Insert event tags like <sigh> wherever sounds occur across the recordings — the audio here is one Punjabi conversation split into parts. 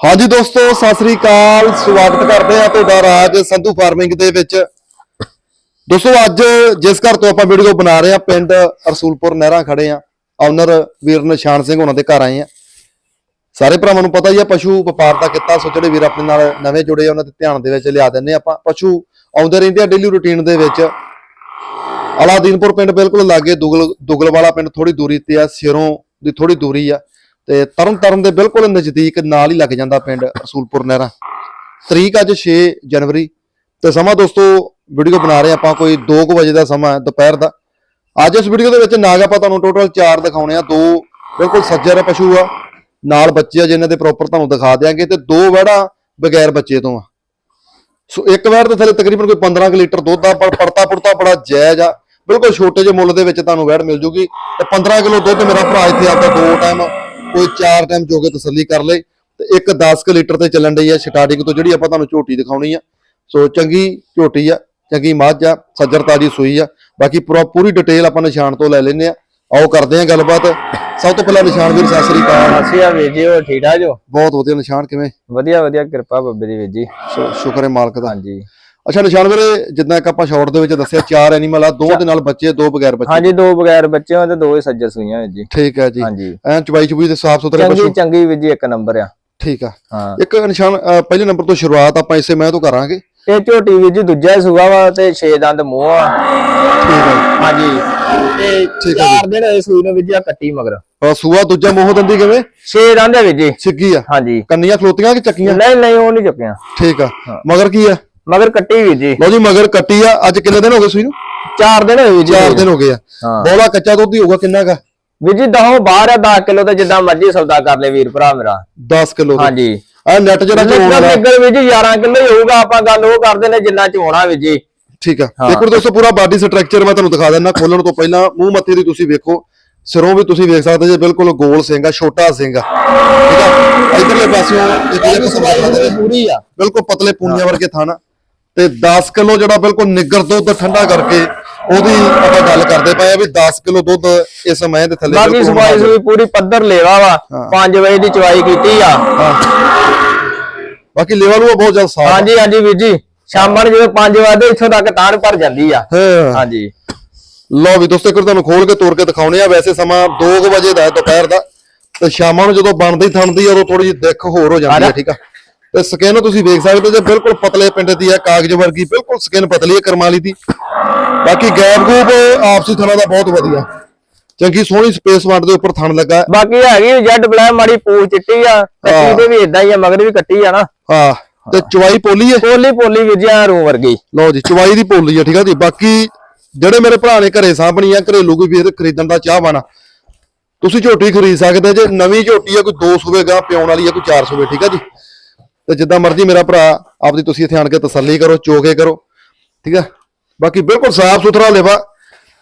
ਹਾਂਜੀ ਦੋਸਤੋ, ਸਤਿ ਸ੍ਰੀ ਅਕਾਲ। ਸਵਾਗਤ ਕਰਦੇ ਆ ਤੁਹਾਡਾ ਰਾਜ ਸੰਧੂ ਫਾਰਮਿੰਗ ਦੇ ਵਿੱਚ। ਦੋਸਤੋ, ਅੱਜ ਜਿਸ ਘਰ ਤੋਂ ਆਪਾਂ ਵੀਡੀਓ ਬਣਾ ਰਹੇ ਆ ਪਿੰਡ ਰਸੂਲਪੁਰ ਨਹਿਰਾ ਖੜੇ ਆ ਓਨਰ ਵੀਰ ਨਿਸ਼ਾਨ ਸਿੰਘ ਉਹਨਾਂ ਦੇ ਘਰ ਆਏ ਆ ਸਾਰੇ ਭਰਾਵਾਂ ਨੂੰ ਪਤਾ ਹੀ ਆ, ਪਸ਼ੂ ਵਪਾਰ ਦਾ ਕਿੱਤਾ ਸੋ ਜਿਹੜੇ ਵੀਰ ਆਪਣੇ ਨਾਲ ਨਵੇਂ ਜੁੜੇ ਆ, ਉਹਨਾਂ ਦੇ ਧਿਆਨ ਦੇ ਵਿੱਚ ਲਿਆ ਦਿੰਨੇ ਆਪਾਂ। ਪਸ਼ੂ ਆਉਂਦੇ ਰਹਿੰਦੇ ਆ ਡੇਲੀ ਰੁਟੀਨ ਦੇ ਵਿੱਚ। ਅਲਾਦੀਨਪੁਰ ਪਿੰਡ ਬਿਲਕੁਲ ਲਾਗੇ, ਦੁਗਲ ਦੁਗਲ ਵਾਲਾ ਪਿੰਡ ਥੋੜੀ ਦੂਰੀ ਤੇ ਆ, ਸਿਰੋਂ ਦੀ ਥੋੜੀ ਦੂਰੀ ਆ। ਤੇ ਤਰਨ ਤਾਰਨ ਦੇ ਬਿਲਕੁਲ ਨਜ਼ਦੀਕ ਨਾਲ ਹੀ ਲੱਗ ਜਾਂਦਾ ਪਿੰਡ ਰਸੂਲਪੁਰ ਨਹਿਰਾ। ਤਰੀਕ ਅੱਜ 6 ਜਨਵਰੀ ਤੇ ਸਮਾਂ ਦੋਸਤੋ ਵੀਡੀਓ ਬਣਾ ਰਹੇ ਆਪਾਂ ਕੋਈ 2 ਵਜੇ ਦਾ ਸਮਾਂ ਦੁਪਹਿਰ ਦਾ। ਅੱਜ ਇਸ ਵੀਡੀਓ ਦੇ ਵਿੱਚ ਨਾਗ ਆਪਾਂ ਤੁਹਾਨੂੰ ਟੋਟਲ 4 ਦਿਖਾਉਣੇ ਆ, ਦੋ ਬਿਲਕੁਲ ਸੱਜਰ ਪਸ਼ੂ ਆ, ਨਾਲ ਬੱਚੇ ਆ ਜਿਨ੍ਹਾਂ ਦੇ ਪ੍ਰੋਪਰ ਤੁਹਾਨੂੰ ਦਿਖਾ ਦਿਆਂਗੇ ਤੇ ਦੋ ਵੜਾ ਬਗੈਰ ਬੱਚੇ ਤੋਂ ਆ। ਸੋ ਇੱਕ ਵਾਰ ਤੇ ਥੱਲੇ ਤਕਰੀਬਨ ਕੋਈ 15 ਕੁ ਲੀਟਰ ਦੁੱਧ ਆ, ਪਰ ਪੜਤਾ ਪੁੜਤਾ ਬੜਾ ਜਾਇਜ਼ ਆ। ਬਿਲਕੁਲ ਛੋਟੇ ਜਿਹੇ ਮੁੱਲ ਦੇ ਵਿੱਚ ਤੁਹਾਨੂੰ ਵੈੜ ਮਿਲ ਜੂਗੀ ਤੇ 15 ਕਿਲੋ ਦੁੱਧ ਮੇਰਾ ਭਰਾ ਇੱਥੇ ਆਪਦਾ ਦੋ ਟਾਈਮ ਕੋਈ ਚਾਰ ਟਾਈਮ ਜੋ ਕੇ ਤਸੱਲੀ ਕਰ ਲੇ ਤੇ ਇੱਕ 10 ਕੁ ਲੀਟਰ ਤੇ ਚੱਲਣ ਡਈ ਆ ਸਟਾਰਟਿੰਗ ਤੋਂ ਜਿਹੜੀ ਆਪਾਂ ਤੁਹਾਨੂੰ ਝੋਟੀ ਦਿਖਾਉਣੀ ਆ। ਸੋ ਚੰਗੀ ਝੋਟੀ ਆ ਚੰਗੀ ਮੱਝ ਆ ਸੱਜਰ ਤਾਜੀ ਸੂਈ ਆ। ਬਾਕੀ ਪੂਰਾ ਪੂਰੀ ਡਿਟੇਲ ਆਪਾਂ ਨਿਸ਼ਾਨ ਤੋਂ ਲੈ ਲੈਨੇ ਆ। ਆਓ ਕਰਦੇ ਆ ਗੱਲਬਾਤ। ਸਭ ਤੋਂ ਪਹਿਲਾਂ ਨਿਸ਼ਾਨ ਵੀਰ ਸਤਿ ਸ੍ਰੀ ਅਕਾਲ। ਅਸੀਂ ਆ ਵੀਰ ਜੀ ਠੀਕ ਠਾਕ ਜੋ? ਬਹੁਤ ਵਧੀਆ ਨਿਸ਼ਾਨ ਕਿਵੇਂ? ਵਧੀਆ ਵਧੀਆ ਕਿਰਪਾ ਬੱਬੇ ਦੀ ਵੀਰ ਜੀ। ਸ਼ੁਕਰ ਹੈ ਮਾਲਕ ਦਾ। ਹਾਂਜੀ। ਅੱਛਾ ਨਿਸ਼ਾਨ ਵੀਰੇ ਜਿੱਦਾਂ ਇੱਕ ਆਪਾਂ ਸ਼ਾਰਟ ਦੇ ਵਿੱਚ ਦੱਸਿਆ ਚਾਰ ਐਨੀਮਲ ਆ ਦੋ ਦੇ ਨਾਲ ਬੱਚੇ ਦੋ ਬਗੈਰ ਬੱਚੇ। ਹਾਂਜੀ ਦੋ ਬਗੈਰ ਬੱਚਿਆਂ ਤੇ ਦੋ ਹੀ ਸੱਜਰ ਸੂਈਆਂ ਜੀ। ਠੀਕ ਹੈ ਜੀ। ਹਾਂਜੀ। ਐ ਚਵਾਈ ਚਬੂਈ ਦੇ ਸਾਫ਼ ਸੁਥਰੇ ਪਸ਼ੂ। ਚੰਗੀ ਵੀਰ ਜੀ ਇੱਕ ਨੰਬਰ ਆ। ਠੀਕ ਆ। ਹਾਂ। ਇੱਕ ਨਿਸ਼ਾਨ ਪਹਿਲੇ ਨੰਬਰ ਤੋਂ ਸ਼ੁਰੂਆਤ ਆਪਾਂ ਇਸੇ ਮੈਂ ਤੋਂ ਕਰਾਂਗੇ। ਇਹ ਝੋਟੀ ਵੀਰ ਜੀ ਦੂਜਾ ਹੀ ਸੂਆ ਵਾ ਤੇ 6 ਦੰਦ ਮੂੰਹ ਆ। ਠੀਕ ਹੈ ਹਾਂਜੀ। ਤੇ ਠੀਕ ਜੀ। ਚਾਰ ਦਿਨ ਸੂਈ ਨੂੰ ਜੀ ਆ ਕੱਟੀ ਮਗਰ। ਆ ਸੂਆ ਦੂਜਾ ਮੋਹ ਦੰਦੀ ਕਿਵੇਂ? 6 ਦੰਦ ਵੀਰ ਜੀ। ਸਿੱਗੀ ਆ। ਹਾਂਜੀ। ਕੰਨੀਆਂ ਖਲੋਤੀਆਂ ਕਿ ਚੱਕੀਆਂ? ਨਹੀਂ ਨਹੀਂ ਉਹ ਨਹੀਂ ਚੁੱਕਿਆ। ਠੀਕ ਆ। ਮਗਰ ਕੀ ਆ? ਮਗਰ ਕੱਟੀ ਵੀਰ ਜੀ। ਲਓ ਜੀ ਮਗਰ ਕੱਟੀ ਆ। ਅੱਜ ਕਿੰਨੇ ਦਿਨ ਹੋ ਗਏ ਸੂਈ ਨੂੰ? ਚਾਰ ਦਿਨ ਹੋਏ ਜੀ। 4 ਦਿਨ ਹੋ ਗਏ ਆ। ਬੋਲਾ ਕੱਚਾ ਦੁੱਧ ਹੀ ਹੋਊਗਾ ਕਿੰਨਾ ਕਾ? ਵੀਰ ਜੀ ਦਹੋਂ ਬਾਹਰ ਆ 10 ਕਿਲੋ ਤੇ ਜਿੱਦਾਂ ਮਰਜ਼ੀ ਸੌਦਾ ਕਰ ਲੈ ਵੀਰ ਭਰਾ ਮੇਰਾ। 10 ਕਿਲੋ ਹਾਂਜੀ। ਆ ਨੈਟ ਜਿਹੜਾ ਚੋਣ ਨਿਕਲ ਵੀਰ ਜੀ 11 ਕਿਲੋ ਹੀ ਹੋਊਗਾ ਆਪਾਂ ਗੱਲ ਉਹ ਕਰਦੇ ਨੇ ਜਿੰਨਾ ਚੋਣਾ ਵੀਰ ਜੀ। ਠੀਕ ਆ। ਦੇਖੋ ਦੋਸਤੋ ਪੂਰਾ ਬਾਡੀ ਸਟਰਕਚਰ ਮੈਂ ਤੁਹਾਨੂੰ ਦਿਖਾ ਦਿੰਦਾ। ਖੋਲਣ ਤੋਂ ਪਹਿਲਾਂ ਮੂੰਹ ਮੱਥੇ ਦੀ ਤੁਸੀਂ ਵੇਖੋ। ਸਿਰੋਂ ਵੀ ਤੁਸੀਂ ਵੇਖ ਸਕਦੇ ਜੇ ਬਿਲਕੁਲ ਗੋਲ ਸਿੰਘ ਆ ਛੋਟਾ ਸਿੰਘ ਆ। ਠੀਕ ਆ? ਇਧਰਲੇ ਪਾਸਿਓਂ ਇੱਕ ਜਿਹਾ ਕਿਸਮ ਦਾ ਪੂਰੀ ਆ। ਬਿਲਕੁਲ ਪਤਲੇ ਪੂਨੀਆਂ ਵਰਗੇ ਥਣ ਤੇ 10 ਕਿਲੋ ਜਿਹੜਾ ਬਿਲਕੁਲ ਨਿੱਗਰ ਦੁੱਧ ਠੰਡਾ ਕਰਕੇ ਉਹਦੀ ਆਪਾਂ ਗੱਲ ਕਰਦੇ ਪਏ ਆ ਵੀ 10 ਕਿਲੋ ਦੁੱਧ ਇਸ ਮਹਿ ਦੇ ਥੱਲੇ ਬਾਕੀ ਸਫ਼ਾਈ ਸੁਈ ਪੂਰੀ ਪੱਧਰ ਲੇਵਾ ਵਾ। ਹਾਂ। 5 ਵਜੇ ਦੀ ਚਵਾਈ ਕੀਤੀ ਆ। ਬਾਕੀ ਲੈਵਲ ਉਹ ਬਹੁਤ ਜ਼ਿਆਦਾ ਸਾਫ਼ ਹਾਂਜੀ ਹਾਂਜੀ ਵੀਰ ਜੀ। ਸ਼ਾਮਾਂ ਨੂੰ ਜਦੋਂ 5 ਵਜੇ ਇੱਥੋਂ ਤੱਕ ਤਾਰ ਭਰ ਜਾਂਦੀ ਆ। ਹਾਂਜੀ। ਲਓ ਵੀ ਦੋਸਤੋ ਇੱਕ ਤੁਹਾਨੂੰ ਖੋਲ ਕੇ ਤੋੜ ਕੇ ਦਿਖਾਉਣੇ ਆ। ਵੈਸੇ ਸਮਾਂ 2 ਵਜੇ ਦਾ ਦੁਪਹਿਰ ਦਾ। ਤੇ ਸ਼ਾਮਾਂ ਨੂੰ ਜਦੋਂ ਬਣਦੀ ਥਣਦੀ ਉਦੋਂ ਥੋੜੀ ਜਿਹੀ ਦਿੱਖ ਹੋਰ ਹੋ ਜਾਂਦੀ ਹੈ ਠੀਕ ਆ? ਤੇ ਸਕਿਨ ਤੁਸੀਂ ਵੇਖ ਸਕਦੇ ਜੇ ਬਿਲਕੁਲ ਪਤਲੇ ਪਿੰਡ ਦੀ ਹੈ ਕਾਗਜ਼ ਵਰਗੀ ਬਿਲਕੁਲ ਸਕਿਨ ਪਤਲੀ ਹੈ ਕਰਮਾਲੀ ਦੀ। ਬਾਕੀ ਗੈਪ ਗੂਪ ਆਪਸੀ ਥਣਾ ਦਾ ਬਹੁਤ ਵਧੀਆ। ਚੰਗੀ ਸੋਹਣੀ ਸਪੇਸ ਵੰਡ ਦੇ ਉੱਪਰ ਥਣ ਲੱਗਾ। ਬਾਕੀ ਹੈਗੀ ਜੈਡ ਬਲੈਕ ਮਾੜੀ ਪੂਛ ਚਿੱਟੀ ਆ। ਕੱਟੀ ਦੇ ਵੀ ਇਦਾਂ ਹੀ ਆ ਮਗਰ ਵੀ ਕੱਟੀ ਆ ਨਾ। ਹਾਂ ਤੇ ਚਵਾਈ ਪੋਲੀ ਹੈ? ਪੋਲੀ ਪੋਲੀ ਵੀਰ ਜੀ ਆ ਰੂ ਵਰਗੀ। ਲਓ ਜੀ ਚਵਾਈ ਦੀ ਪੋਲੀ ਹੈ ਠੀਕ ਆ ਜੀ। ਬਾਕੀ ਜਿਹੜੇ ਮੇਰੇ ਭਰਾ ਨੇ ਘਰੇ ਸਾਂਭਣੀ ਆ ਘਰੇਲੂ ਕੋਈ ਵੀਰ ਖਰੀਦਣ ਦਾ ਚਾਹਵਾਨ ਤੁਸੀਂ ਝੋਟੀ ਖਰੀਦ ਸਕਦੇ ਜੇ। ਨਵੀਂ ਝੋਟੀ ਆ ਕੋਈ 2 ਸੂਬੇ ਗਾਂ ਪਿਆਉਣ ਵਾਲੀ ਆ ਕੋਈ 4 ਸੂਬੇ ਠੀਕ ਆ ਜੀ। ਤੇ ਜਿੱਦਾਂ ਮਰਜ਼ੀ ਮੇਰਾ ਭਰਾ ਆਪਦੀ ਤੁਸੀਂ ਇੱਥੇ ਆਣ ਕੇ ਤਸੱਲੀ ਕਰੋ ਚੋਕੇ ਕਰੋ ਠੀਕ ਆ? ਬਾਕੀ ਬਿਲਕੁਲ ਸਾਫ਼ ਸੁਥਰਾ ਲੇਵਾ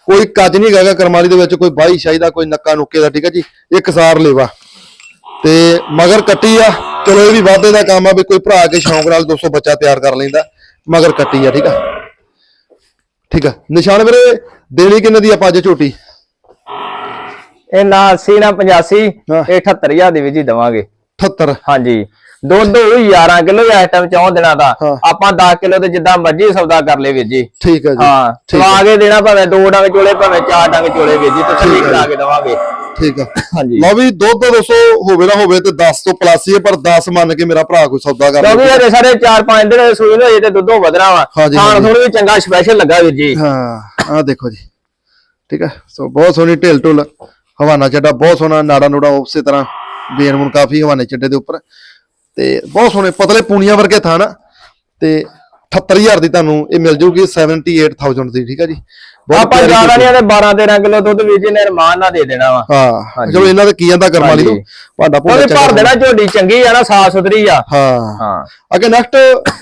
ਕੋਈ ਕੱਜ ਨਹੀਂ ਹੈਗਾ ਕਰਮਾਲੀ ਦੇ ਵਿੱਚ ਕੋਈ ਬਾਈ ਸ਼ਾਹੀ ਦਾ ਕੋਈ ਨੱਕਾ ਨੁੱਕੇ ਦਾ ਠੀਕ ਆ ਜੀ? ਇੱਕ ਸਾਰ ਲੇਵਾ। ਤੇ ਮਗਰ ਕੱਟੀ ਆ ਚਲੋ ਇਹ ਵੀ ਵਾਧੇ ਦਾ ਕੰਮ ਆ ਵੀ ਕੋਈ ਭਰਾ ਕੇ ਸ਼ੌਂਕ ਨਾਲ 200 ਬੱਚਾ ਤਿਆਰ ਕਰ ਲੈਂਦਾ ਮਗਰ ਕੱਟੀ ਆ ਠੀਕ ਆ? ਠੀਕ ਆ? ਨਿਸ਼ਾਨ ਵੀਰੇ ਦੇਣੀ ਕਿੰਨੇ ਦੀ ਆਪਾਂ ਅੱਜ ਝੋਟੀ? ਇਹ ਨਾ 80 ਨਾ 85 ਹਾਂ। ਇਹ 78000 ਦੀ ਵੀਰ ਜੀ ਦਵਾਂਗੇ। 78 ਹਾਂਜੀ। ਦੁੱਧ ਹੋਈ 11 ਕਿਲੋ ਇਸ ਟਾਈਮ ਚੌਂ ਦਿਨਾਂ ਦਾ। ਹਾਂ। ਆਪਾਂ 10 ਕਿਲੋ ਤੇ ਜਿੱਦਾਂ ਮਰਜ਼ੀ ਸੌਦਾ ਕਰ ਲੈ ਵੀਰ ਜੀ। ਠੀਕ ਆ ਜੀ। ਹਾਂ ਆ। ਕੇ ਦੇਣਾ ਭਾਵੇਂ ਦੋ ਡੰਗ ਚੋਲੇ ਭਾਵੇਂ ਚਾਰ ਡੰਗ ਚੋਲੇ ਵੀਰ ਜੀ ਤਸੱਲੀ ਕਰਾ ਕੇ ਦਵਾਂਗੇ। ਠੀਕ ਆ। ਹਾਂਜੀ। ਲਓ ਵੀ ਦੁੱਧ ਦੱਸੋ ਹੋਵੇ ਨਾ ਹੋਵੇ ਤੇ 10 ਤੋਂ ਪਲੱਸ ਹੀ ਹੈ ਪਰ 10 ਮੰਨ ਕੇ ਮੇਰਾ ਭਰਾ ਕੋਈ ਸੌਦਾ ਕਰ ਕਿਉਂਕਿ ਇਹਦੇ ਸਾਰੇ 4-5 ਦਿਨ ਸੂਈ ਨੂੰ ਹੋਏ ਤੇ ਦੁੱਧੋਂ ਵਧਣਾ ਵਾ। ਖਾਣ। ਥੋੜੀ ਵੀ ਚੰਗਾ ਸਪੈਸ਼ਲ ਲੱਗਾ ਵੀਰ ਜੀ। ਹਾਂ ਆਹ ਦੇਖੋ ਜੀ। ਠੀਕ ਆ ਸੋ ਬਹੁਤ ਸੋਹਣੀ ਢਿਲ ਢੁਲ ਹਵਾਨਾ ਚੱਡਾ ਬਹੁਤ ਸੋਹਣਾ ਨਾੜਾ ਨੂੜਾ ਉਸੇ ਤਰ੍ਹਾਂ ਬੇਨ ਮੁਨ ਕਾਫੀ ਹਵਾਨੇ ਚੱਡੇ ਦੇ ਉੱਪਰ। ਤੇ ਬਹੁਤ ਸੋਹਣੇ ਪਤਲੇ ਪੂਣੀਆਂ ਵਰਗੇ ਥਾਣ ਆ ਤੇ 78000 ਦੀ ਤੁਹਾਨੂੰ ਇਹ ਮਿਲ ਜੂਗੀ 78000 ਦੀ, ਠੀਕ ਆ ਜੀ। ਆਪਾਂ ਜ਼ਿਆਦਾ। ਨਹੀਂ ਇਹਦੇ 12-13 ਕਿਲੋ ਦੁੱਧ ਵੀਰ ਜੀ ਨੇ ਰਮਾਨ ਨਾਲ ਦੇ ਦੇਣਾ ਵਾ। ਹਾਂ। ਚਲੋ ਇਹਨਾਂ ਦੇ ਕੀ ਜਾਂਦਾ ਕਰਮ ਨੂੰ ਹਾਂਜੀ। ਭਾਡਾ ਉਹਦੇ ਭਰ ਦੇਣਾ ਝੋਡੀ ਚੰਗੀ ਆ ਨਾ ਸਾਫ਼ ਸੁਥਰੀ ਆ। ਹਾਂ। ਹਾਂ। ਅੱਗੇ ਨੈਕਸਟ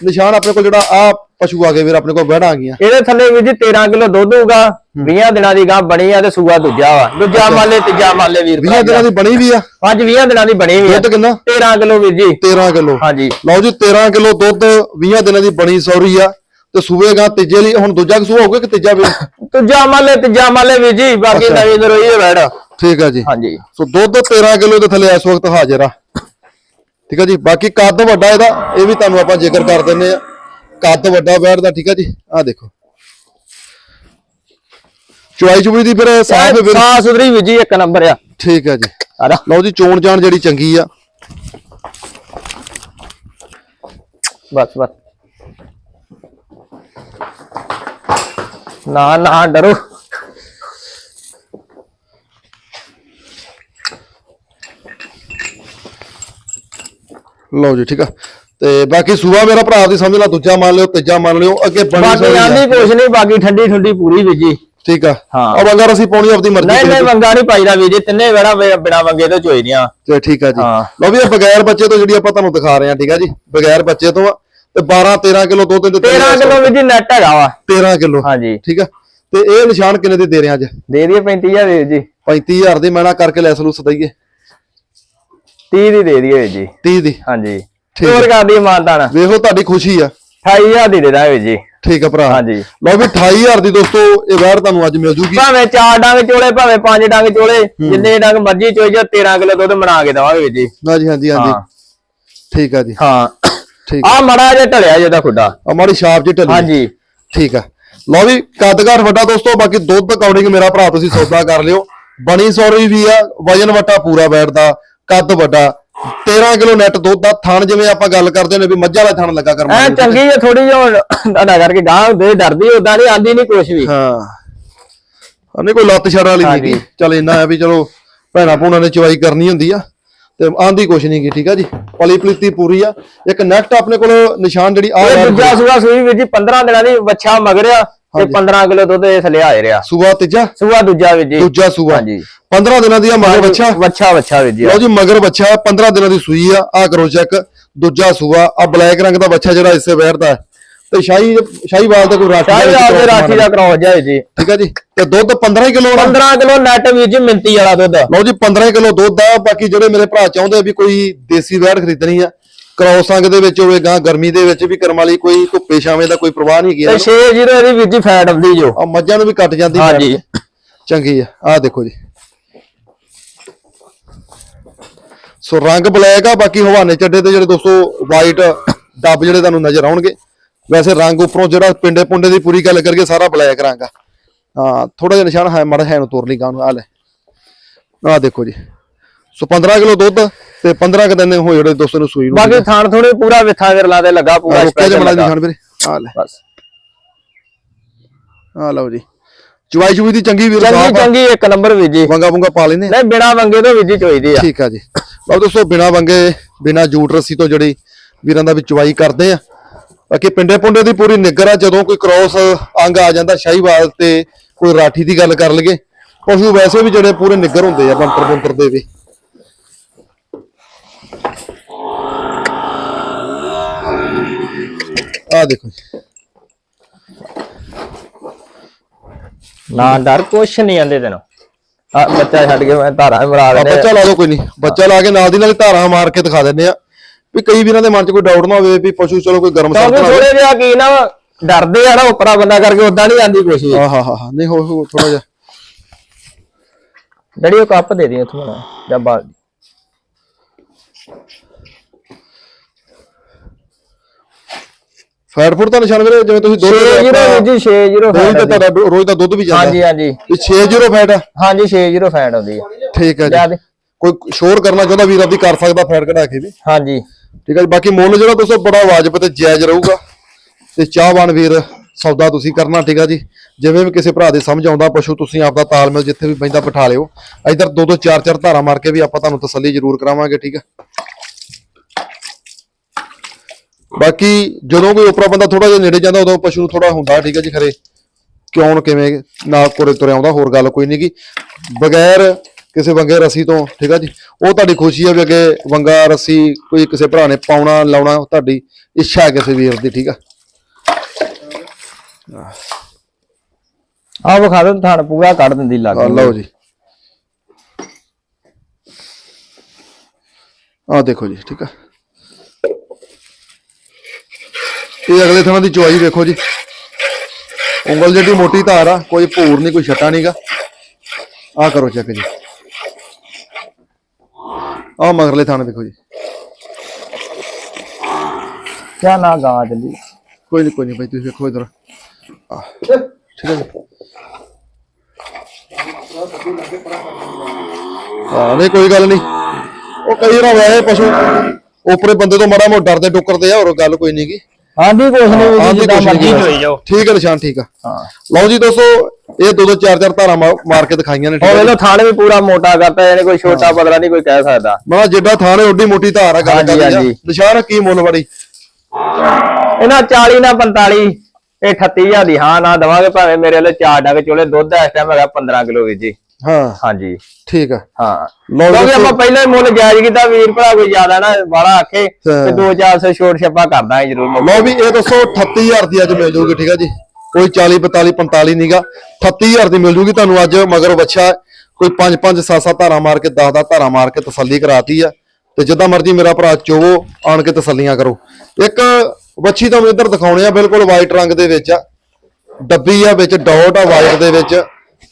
ਨਿਸ਼ਾਨ ਆਪਣੇ ਕੋਲ ਜਿਹੜਾ ਆ ਪਸ਼ੂ ਆ ਗਏ ਵੀਰ ਆਪਣੇ ਕੋਲ ਵਹਿੜਾਂ ਆ ਗਈਆਂ। ਇਹਦੇ ਥੱਲੇ ਵੀਰ ਜੀ 13 ਕਿਲੋ ਦੁੱਧ ਹੋਊਗਾ 20 ਦਿਨਾਂ ਦੀ ਗਾਂ ਬਣੀ ਆ ਤੇ ਸੂਆ ਦੂਜਾ ਵਾ। ਦੂਜਾ ਮਾਲੇ ਤੀਜਾ ਮਾਲੇ ਵੀਰ 20 ਦਿਨਾਂ ਦੀ ਬਣੀ ਵੀ ਆ? ਅੱਜ 20 ਦਿਨਾਂ ਦੀ ਬਣੀ ਹੋਈ ਆ। ਦੁੱਧ ਕਿੰਨਾ? 13 ਕਿਲੋ ਵੀਰ ਜੀ। 13 ਕਿਲੋ। ਹਾਂਜੀ। ਲਓ ਜੀ 13 ਕਿਲੋ ਦੁੱਧ 20 ਦਿਨਾਂ ਦੀ ਬਣੀ ਸੌਰੀ ਆ। ਤੇ ਸੂਵੇਗਾ ਤੀਜੇ ਲਈ ਹੁਣ ਦੂਜਾ ਕਸੂ ਹੋਊਗਾ ਕਿ ਤੀਜਾ ਵੀ? ਦੂਜਾ <laughs> ਮਾਲੇ ਤੀਜਾ ਮਾਲੇ ਵੀਰ ਜੀ ਬਾਕੀ। ਨਵੀਂ ਨਰੋਈ ਹੈ ਬੈੜ। ਠੀਕ ਆ ਜੀ। ਹਾਂਜੀ। ਸੋ ਦੁੱਧ 13 ਕਿਲੋ ਦੇ ਥੱਲੇ ਇਸ ਵਕਤ ਹਾਜ਼ਰ ਆ। ਠੀਕ ਆ ਜੀ ਬਾਕੀ ਕੱਦ ਵੱਡਾ ਇਹਦਾ ਇਹ ਵੀ ਤੁਹਾਨੂੰ ਆਪਾਂ ਜ਼ਿਕਰ ਕਰ ਦਿੰਨੇ ਆ ਕੱਦ ਵੱਡਾ ਬੈਠ ਦਾ ਠੀਕ ਆ ਜੀ ਆ ਦੇਖੋ। ਚੁਆਈ ਚੁਬੜੀ ਦੀ ਫਿਰ ਸਾਫ਼ ਹੈ ਸਾਫ਼ ਸੁਥਰੀ ਵੀਰ ਜੀ ਇੱਕ ਨੰਬਰ ਆ। ਠੀਕ ਆ ਜੀ। ਲਓ ਜੀ ਚੋਣ ਜਾਣ ਜਿਹੜੀ ਚੰਗੀ ਆ। ਬਸ ਬਸ। ਨਾ ਨਾ ਡਰੋ। ਲਓ ਜੀ ਠੀਕ ਆ। ਤੇ ਬਾਕੀ ਸੂਆ ਮੇਰਾ ਭਰਾ ਦੀ ਸਮਝ ਲਾ ਦੂਜਾ ਮੰਨ ਲਿਓ ਤੀਜਾ ਮੰਨ ਲਿਓ ਅੱਗੇ ਬਣੀ ਬਾਕੀ ਆ। ਆਂਦੀ ਕੁਛ ਨਹੀਂ ਬਾਕੀ ਠੰਡੀ ਠੰਡੀ ਪੂਰੀ ਵੀਰ ਜੀ। ਠੀਕ ਆ। ਹਾਂ। ਆ ਬੰਗਰ ਅਸੀਂ ਪਾਉਣੀ ਆਪਦੀ ਮਰਜ਼ੀ ਨਹੀਂ ਨਹੀਂ ਤੇ ਵੰਗਾ ਨਹੀਂ ਪਾਈਦਾ ਵੀਰ ਜੀ ਤਿੰਨੇ ਵੇੜਾ ਬਿਨਾ ਵੰਗੇ ਤੋਂ ਚੋਈ ਦੀਆਂ। ਤੇ ਠੀਕ ਆ ਜੀ। ਹਾਂ। ਲਓ ਵੀ ਇਹ ਬਗੈਰ ਬੱਚੇ ਤੋਂ ਜਿਹੜੀ ਆਪਾਂ ਤੁਹਾਨੂੰ ਦਿਖਾ ਰਹੇ ਆ ਠੀਕ ਆ ਜੀ। ਬਗੈਰ ਬੱਚੇ ਤੋਂ ਆ। ਤੇ 12 13 ਕਿਲੋ ਦੁੱਧ ਦੇ 13 ਕਿਲੋ ਵੀਰ ਜੀ ਨੈਟ ਹੈਗਾ ਵਾ। 13 ਕਿਲੋ ਹਾਂਜੀ। ਠੀਕ ਆ? ਤੇ ਇਹ ਨਿਸ਼ਾਨ ਕਿੰਨੇ ਦੇ ਦੇ ਰਹੇ ਅੱਜ? ਦੇ ਦਈਏ 35000 ਵੀਰ ਜੀ। 35000 ਦੀ ਮੈਨਾ ਕਰਕੇ ਲੈਸ ਲੂਸ ਦਈਏ। 30 ਦੀ ਦੇ ਦਈਏ ਜੀ। 30 ਦੀ। ਹਾਂਜੀ। ਠੀਕ ਹੋਰ ਕਰਦੀ ਮਾਨਦਾਨ ਵੇਖੋ ਤੁਹਾਡੀ ਖੁਸ਼ੀ ਆ। 28000 ਦੀ ਦੇ ਦਾਂ ਵੀਰ ਜੀ। ਠੀਕ ਆ ਭਰਾ। ਹਾਂਜੀ। ਲਓ ਵੀ 28000 ਦੀ ਦੋਸਤੋ ਇਹ ਵੈਰ ਤੁਹਾਨੂੰ ਅੱਜ ਮਿਲ ਜੂਗੀ। ਭਾਵੇਂ ਚਾਰ ਡੰਗ ਚੋਲੇ ਭਾਵੇਂ ਪੰਜ ਡੰਗ ਚੋਲੇ ਜਿੰਨੇ ਡੰਗ ਮਰਜ਼ੀ ਚੋਈ ਜਾ 13 ਕਿਲੋ ਦੁੱਧ ਬਣਾ ਕੇ ਦਵਾਂਗੇ ਜੀ। ਹਾਂਜੀ ਹਾਂਜੀ ਹਾਂਜੀ। ਠੀਕ ਆ ਜੀ। ਹਾਂ। ਠੀਕ ਆ ਮੜਾ ਜਿਹਾ ਢਲਿਆ ਜਿਹਦਾ ਖੁੱਡਾ। ਆ ਮਾੜੀ ਛਾਪ ਜੀ ਢੱਲੀ ਹਾਂਜੀ। ਠੀਕ ਆ ਲਓ ਵੀ ਕੱਦਗਾਰ ਵੱਡਾ ਦੋਸਤੋ ਬਾਕੀ ਦੁੱਧ ਅਕੋਰਡਿੰਗ ਮੇਰਾ ਭਰਾ ਤੁਸੀਂ ਸੌਦਾ ਕਰ ਲਿਓ। ਬਣੀ ਸੌਰੀ ਵੀ ਆ ਵਜਨ ਵਟਾ ਪੂਰਾ ਬੈਠਦਾ ਕੱਦ ਵੱਡਾ। 13 ਕਿਲੋ ਨੈਟ ਦੁੱਧ ਦਾ ਥਣ ਜਿਵੇਂ ਆਪਾਂ ਗੱਲ ਕਰਦੇ ਨੇ ਵੀ ਮੱਝਾਂ ਵਾਲਾ ਥਣ ਲੱਗਾ ਕਰਮਾ ਐ ਚੰਗੀ ਹੈ ਥੋੜੀ ਜਿਹੀ ਤੁਹਾਡਾ ਕਰਕੇ ਗਾਂ ਦੇ ਡਰਦੀ ਉਦਾਂ ਨਹੀਂ ਆਂਦੀ ਨਹੀਂ ਕੁਛ ਵੀ। ਹਾਂ। ਉਹਨੇ ਕੋਈ ਲੱਤ ਛੜ ਵਾਲੀ ਨਹੀਂ ਚਲ ਇੰਨਾ ਹੈ ਵੀ ਚਲੋ ਭੈਣਾ ਭੂਣਾ ਨੇ ਚਵਾਈ ਕਰਨੀ ਹੁੰਦੀ ਆ। ਤੇ ਆਂਦੀ ਕੁਛ ਨਹੀਂ ਗੀ ਠੀਕ ਆ ਜੀ? ਪਲੀ ਪਲੀਤੀ ਪੂਰੀ ਆ। ਇੱਕ ਨੈਕਟ ਆਪਣੇ ਕੋਲ ਨਿਸ਼ਾਨ ਜਿਹੜੀ ਆ ਇਹ ਦੂਜਾ ਸੂਆ ਸੂਈ ਵੀਰ ਜੀ 15 ਦਿਨਾਂ ਦੀ ਬੱਚਾ ਮਗਰਿਆ ਤੇ 15 ਕਿਲੋ ਦੁੱਧ ਇਸ ਥੱਲੇ ਆਏ ਰਿਹਾ। ਸੂਆ ਤੀਜਾ? ਸੂਆ ਦੂਜਾ ਵੀਰ ਜੀ। ਦੂਜਾ ਸੂਆ। ਹਾਂਜੀ। 15 ਦਿਨਾਂ ਦੀ ਆ ਮਗਰ ਬੱਚਾ ਬੱਚਾ ਵੀਰ ਜੀ। ਲਓ ਜੀ ਮਗਰ ਬੱਚਾ 15 ਦਿਨਾਂ ਦੀ ਸੂਈ ਆ। ਆ ਕਰੋ ਚੈੱਕ ਦੂਜਾ ਸੂਆ ਆ ਬਲੈਕ ਰੰਗ ਦਾ ਬੱਚਾ ਜਿਹੜਾ ਇਸੇ ਬੈਠਦਾ ਹੈ। ਤੇ ਸ਼ਾਹੀ ਸ਼ਾਹੀਵਾਲ ਦਾ ਕੋਈ ਰਾਠੀ ਸ਼ਾਹੀ ਦਾ ਰਾਠੀ ਦਾ ਕਰਾਉ ਜਾ ਜੀ। ਠੀਕ ਹੈ ਜੀ। ਤੇ ਦੁੱਧ 15 ਕਿਲੋ 15 ਕਿਲੋ ਨੈਟ ਵੀਰ ਜੀ ਮਿੰਤੀ ਵਾਲਾ ਦੁੱਧ। ਲਓ ਜੀ 15 ਕਿਲੋ ਦੁੱਧ ਆ। ਬਾਕੀ ਜਿਹੜੇ ਮੇਰੇ ਭਰਾ ਚਾਹੁੰਦੇ ਆ ਵੀ ਕੋਈ ਦੇਸੀ ਵੈੜ ਖਰੀਦਣੀ ਆ ਕ੍ਰੋਸ ਅੰਗ ਦੇ ਵਿੱਚ ਹੋਵੇ ਗਾਂ ਗਰਮੀ ਦੇ ਵਿੱਚ ਵੀ ਕਰਮ ਵਾਲੀ ਕੋਈ ਧੁੱਪੇ ਛਾਵੇਂ ਦਾ ਕੋਈ ਪ੍ਰਵਾਹ ਨਹੀਂ ਤੇ ਗਿਆ 6 ਜ਼ੀਰੋ ਇਹਦੀ ਵੀਰ ਜੀ ਫੈਟ ਆਉਂਦੀ ਜੋ। ਆ ਮੱਝਾਂ ਨੂੰ ਵੀ ਕੱਟ ਜਾਂਦੀ ਹਾਂਜੀ। ਫੈਟ। ਚੰਗੀ ਆ। ਆ ਦੇਖੋ ਜੀ। ਸੋ ਰੰਗ ਬਲੈਕ ਆ ਬਾਕੀ ਹਵਾਨੇ ਚੱਡੇ ਤੇ ਜਿਹੜੇ ਦੋਸਤੋ ਵਾਈਟ ਡੱਬ ਜਿਹੜੇ ਤੁਹਾਨੂੰ ਨਜ਼ਰ ਆਉਣਗੇ। ਵੈਸੇ ਰੰਗ ਉੱਪਰੋਂ ਜਿਹੜਾ ਪਿੰਡੇ ਪੁੰਡੇ ਦੀ ਪੂਰੀ ਗੱਲ ਕਰਕੇ ਸਾਰਾ ਬਲੈਕ ਰੰਗ ਆ। ਹਾਂ ਥੋੜਾ ਜਿਹਾ ਨਿਸ਼ਾਨ ਹੈ ਮੜ ਹੈ ਨੂੰ ਤੋਰ ਲਈ ਗਾਂ ਨੂੰ ਆ ਲੈ। ਆ ਦੇਖੋ ਜੀ। ਸੋ 15 ਕਿਲੋ ਦੁੱਧ ਤੇ 15 ਕੁ ਦਿਨ ਹੋਏ ਜਿਹੜੇ ਦੋਸਤੋ ਨੂੰ ਸੂਈ ਨੂੰ ਬਾਕੀ ਥਾਣ ਥੋੜੇ ਪੂਰਾ ਵਿਥਾ ਵਿਰਲਾ ਤੇ ਲੱਗਾ ਪੂਰਾ ਰੁਕਿਆ ਜੇ ਮੜਾ। ਨਿਸ਼ਾਨ ਵੀਰੇ। ਆ ਲੈ। ਬਸ। ਆ ਲਓ ਜੀ। ਚੁਵਾਈ ਚੁਵਾਈ ਦੀ ਚੰਗੀ ਵੀਰ ਚੰਗੀ ਚੰਗੀ ਇੱਕ ਨੰਬਰ ਵੀਰ ਜੀ। ਵੰਗਾ ਵੰਗਾ ਪਾ ਲੈਨੇ ਨਹੀਂ ਬਿਨਾ ਵੰਗੇ ਤੋਂ ਵੀਰ ਜੀ ਚੋਈਦੀ ਆ। ਠੀਕ ਆ ਜੀ। ਲਓ ਦੋਸਤੋ ਬਿਨਾ ਵੰਗੇ ਬਿਨਾ ਜੂਟ ਰੱਸੀ ਤੋਂ ਜਿਹੜੀ ਵੀਰਾਂ ਦਾ ਵੀ ਚੁਵਾਈ ਕਰਦੇ ਆ। ਬਾਕੀ ਪਿੰਡੇ ਪੁੰਡੇ ਦੀ ਪੂਰੀ ਨਿੱਗਰ ਆ ਜਦੋਂ ਕੋਈ ਕ੍ਰੋਸ ਅੰਗ ਆ ਜਾਂਦਾ ਸ਼ਾਹੀਵਾਲ ਤੇ ਕੋਈ ਰਾਠੀ ਦੀ ਗੱਲ ਕਰ ਲਈਏ ਪਸ਼ੂ ਵੈਸੇ ਵੀ ਜਿਹੜੇ ਪੂਰੇ ਨਿੱਗਰ ਹੁੰਦੇ ਆ ਬੰਤਰ ਬੰਤਰ ਦੇ ਵੀ। ਆ ਦੇਖੋ ਨਾ ਡਰ ਕੁਛ ਨਹੀਂ ਆਂਦੇ ਤੈਨੂੰ। ਆ ਬੱਚਾ ਛੱਡ ਕੇ ਮੈਂ ਧਾਰਾਂ ਮਰਾ ਲੈਣੇ ਬੱਚਾ ਲਾ ਦੋ ਕੋਈ ਨਹੀਂ। ਬੱਚਾ ਲਾ ਕੇ ਨਾਲ ਦੀ ਨਾਲ ਧਾਰਾਂ ਮਾਰ ਕੇ ਦਿਖਾ ਦਿੰਦੇ ਆ। ਵੀ ਕਈ ਵੀਰਾਂ ਦੇ ਮਨ 'ਚ ਕੋਈ ਡਾਊਟ ਨਾ ਹੋਵੇ ਵੀ ਪਸ਼ੂ ਚਲੋ ਕੋਈ ਗਰਮ ਨਾ ਹੋਵੇ ਥੋੜੇ ਜਿਹਾ ਕੀ ਨਾ ਡਰਦੇ ਆ ਨਾ ਉਪਰਾ ਬੰਦਾ ਕਰਕੇ ਉਦਾਂ ਨਹੀਂ ਆਂਦੀ ਕੁਛ ਵੀ। ਹਾਂ ਹਾਂ ਨਹੀਂ ਹੋ ਹੋ ਥੋੜਾ ਜਿਹਾ। ਡੈਡੀ ਉਹ ਕੱਪ ਦੇ ਦੇ ਉੱਥੋਂ ਮੈਨੂੰ ਜਾਂ ਬਾਲ ਫੈਟ ਫੁੱਟ ਦਾ ਨਿਸ਼ਾਨ ਵੀਰੇ ਜਿਵੇਂ ਤੁਸੀਂ ਦੁੱਧ 60 ਆਪਣਾ- ਜੀ 60 ਰੋਜ਼ ਦਾ ਤੁਹਾਡਾ ਰੋਜ਼ ਦਾ ਦੁੱਧ ਵੀ ਜਾਂਦਾ ਹਾਂਜੀ ਹਾਂਜੀ। ਇਹ 60 ਫੈਟ ਆ। ਹਾਂਜੀ 60 ਫੈਟ ਆਉਂਦੀ ਆ। ਠੀਕ ਹੈ ਲਿਆ ਜੀ ਕੋਈ ਸ਼ੋਰ ਕਰਨਾ ਚਾਹੁੰਦਾ ਵੀਰ ਆਪਦੀ ਕਰ ਸਕਦਾ ਫੈਟ ਕਢਾ ਕੇ ਵੀ। ਹਾਂਜੀ। ਠੀਕ ਹੈ ਜੀ, ਬਾਕੀ ਮੁੱਲ ਜਿਹੜਾ ਦੋਸਤੋ ਬੜਾ ਵਾਜਬ ਤੇ ਜਾਇਜ਼ ਰਹੂਗਾ। ਤੇ ਚਾਹਵਾਨ ਵੀਰ, ਸੌਦਾ ਤੁਸੀਂ ਕਰਨਾ, ਠੀਕ ਆ ਜੀ। ਜਿਵੇਂ ਵੀ ਕਿਸੇ ਭਰਾ ਦੇ ਸਮਝ ਆਉਂਦਾ, ਪਸ਼ੂ ਤੁਸੀਂ ਆਪਦਾ ਤਾਲਮੇਲ ਜਿੱਥੇ ਵੀ ਬੈਂਦਾ ਬਿਠਾ ਲਿਓ। ਇਧਰ ਦੋ ਦੋ ਚਾਰ ਚਾਰ ਧਾਰਾਂ ਮਾਰ ਕੇ ਵੀ ਆਪਾਂ ਤੁਹਾਨੂੰ ਤਸੱਲੀ ਜ਼ਰੂਰ ਕਰਾਵਾਂਗੇ, ਠੀਕ ਆ। ਬਾਕੀ ਜਦੋਂ ਕੋਈ ਉਪਰਾ ਬੰਦਾ ਥੋੜਾ ਜਿਹਾ ਨੇੜੇ ਜਾਂਦਾ, ਉਦੋਂ ਪਸ਼ੂ ਥੋੜਾ ਹੁੰਦਾ, ਠੀਕ ਹੈ ਜੀ, ਖਰੇ। ਕਿਉਂ, ਕਿਵੇਂ, ਨਾਲ ਕੋਰੇ ਤੁਰਿਆ ਆਉਂਦਾ, ਹੋਰ ਗੱਲ ਕੋਈ ਨਹੀਂ ਗੀ। ਬਗੈਰ ਕਿਸੇ ਵੰਗੇ ਰੱਸੀ ਤੋਂ ਠੀਕ ਆ ਜੀ? ਉਹ ਤੁਹਾਡੀ ਖੁਸ਼ੀ ਹੈ ਵੀ ਅੱਗੇ ਵੰਗਾ ਰੱਸੀ ਕੋਈ ਕਿਸੇ ਭਰਾ ਨੇ ਪਾਉਣਾ ਲਾਉਣਾ ਤੁਹਾਡੀ ਇੱਛਾ ਹੈ ਕਿਸੇ ਵੀਰ ਦੀ ਠੀਕ ਆ? ਆ ਵਿਖਾ ਦੋ ਥਾਣ ਪੂਰਾ ਕੱਢ ਦਿੰਦੀ ਲੱਗ ਆ ਲਓ ਜੀ। ਆ ਦੇਖੋ ਜੀ ਠੀਕ ਆ? ਇਹ ਅਗਲੇ ਥਾਂ ਦੀ ਚੁਆਈ ਵੇਖੋ ਜੀ। ਉਂਗਲ ਜਿਹੜੀ ਮੋਟੀ ਧਾਰ ਆ ਕੋਈ ਭੂਰ ਨਹੀਂ ਕੋਈ ਛੱਟਾ ਨਹੀਂਗਾ ਆ ਕਰੋ ਚੈੱਕ ਜੀ। ਆ ਮਗਰਲੇ ਥਾਂ ਦੇਖੋ ਜੀ। ਕਿਆ ਨਾ ਗਾਂ ਚੱਲੀ ਕੋਈ ਨਹੀਂ ਕੋਈ ਨਹੀਂ ਬਾਈ ਤੁਸੀਂ ਵੇਖੋ ਇਧਰ। ਠੀਕ ਹੈ ਜੀ। ਹਾਂ ਨਹੀਂ ਕੋਈ ਗੱਲ ਨਹੀਂ ਉਹ ਕਈ ਵਾਰ ਵੈਸੇ ਪਸ਼ੂ ਉਪਰੇ ਬੰਦੇ ਤੋਂ ਮਾੜਾ ਮੋਟਾ ਡਰਦੇ ਟੁੱਕਰਦੇ ਆ ਹੋਰ ਗੱਲ ਕੋਈ ਨਹੀਂ ਗੀ। ਹਾਂਜੀ ਕੁਛ ਨਹੀਂ ਹਾਂ ਵੀਰ ਜੀ, ਜੀ ਜਿੱਦਾਂ ਕੁਛ ਮਰਜ਼ੀ। ਹੋਈ ਜਾਓ। ਠੀਕ ਹੈ ਨਿਸ਼ਾਨ ਠੀਕ ਆ। ਹਾਂ। ਲਓ ਜੀ ਦੋਸਤੋ ਇਹ ਦੋ ਦੋ ਚਾਰ ਚਾਰ ਧਾਰਾਂ ਮਾ- ਮਾਰ ਕੇ ਦਿਖਾਈਆਂ ਨੇ ਠੀਕ ਉਹ ਹੈ ਵੇਲੋ ਥਾਣ ਵੀ ਪੂਰਾ ਮੋਟਾ ਕਰਤਾ ਇਹਨੇ ਕੋਈ ਛੋਟਾ ਪਤਲਾ ਨਹੀਂ ਕੋਈ ਕਹਿ ਸਕਦਾ। ਬੜਾ ਜਿੱਡਾ ਥਾਂ ਨੇ ਓਡੀ ਮੋਟੀ ਧਾਰ ਆ ਗੱਲ ਹਾਂਜੀ, ਕਰਦੀ ਆ। ਹਾਂਜੀ। ਨਿਸ਼ਾਨ ਕੀ ਮੁੱਲ ਬੜੀ ਇਹਨਾਂ 40 ਨਾ 45 ਇਹ 38000 ਦੀ ਹਾਂ ਨਾ ਦਵਾਂਗੇ ਭਾਵੇਂ ਮੇਰੇ ਲਈ ਚਾਰ ਡੱਗ ਚੋਲੇ ਦੁੱਧ ਇਸ ਟਾਈਮ ਹੈਗਾ 15 ਕਿਲੋ ਵੀਰ ਜੀ। ਹਾਂ। ਹਾਂਜੀ। ਠੀਕ ਆ। ਹਾਂ। ਕਿਉਂਕਿ ਆਪਾਂ ਪਹਿਲਾਂ ਹੀ ਮੁੱਲ ਜਾਇਜ਼ ਕੀਤਾ ਵੀਰ ਭਰਾ ਕੋਈ ਜ਼ਿਆਦਾ ਨਾ ਬਾਲਾ ਆਖੇ ਤੇ ਹਾਂ। 2-400 ਛੋਟ ਛੱਪਾ ਕਰਦਾ ਜਰੂਰ ਲਓ ਵੀ ਇਹ ਦੱਸੋ 38000 ਦੀ ਅੱਜ ਮਿਲ ਜੂਗੀ ਠੀਕ ਆ ਜੀ। ਕੋਈ 40 42 45 ਨਹੀਂਗਾ 38000 ਦੀ ਮਿਲ ਜੂਗੀ ਤੁਹਾਨੂੰ ਅੱਜ ਮਗਰ ਬੱਚਾ ਕੋਈ 5 5 7 7 ਧਾਰਾਂ ਮਾਰ ਕੇ 10 10 ਧਾਰਾਂ ਮਾਰ ਕੇ ਤਸੱਲੀ ਕਰਾਤੀ ਆ। ਤੇ ਜਿੱਦਾਂ ਮਰਜ਼ੀ ਮੇਰਾ ਭਰਾ ਚੋਵੋ ਆਣ ਕੇ ਤਸੱਲੀਆਂ ਕਰੋ। ਇੱਕ ਵੱਛੀ ਤੁਹਾਨੂੰ ਇੱਧਰ ਦਿਖਾਉਣੇ ਆ ਬਿਲਕੁਲ ਵਾਈਟ ਰੰਗ ਦੇ ਵਿੱਚ ਆ। ਡੱਬੀ ਆ ਵਿੱਚ ਡਾਟ ਆ ਵਾਈਟ ਦੇ ਵਿੱਚ।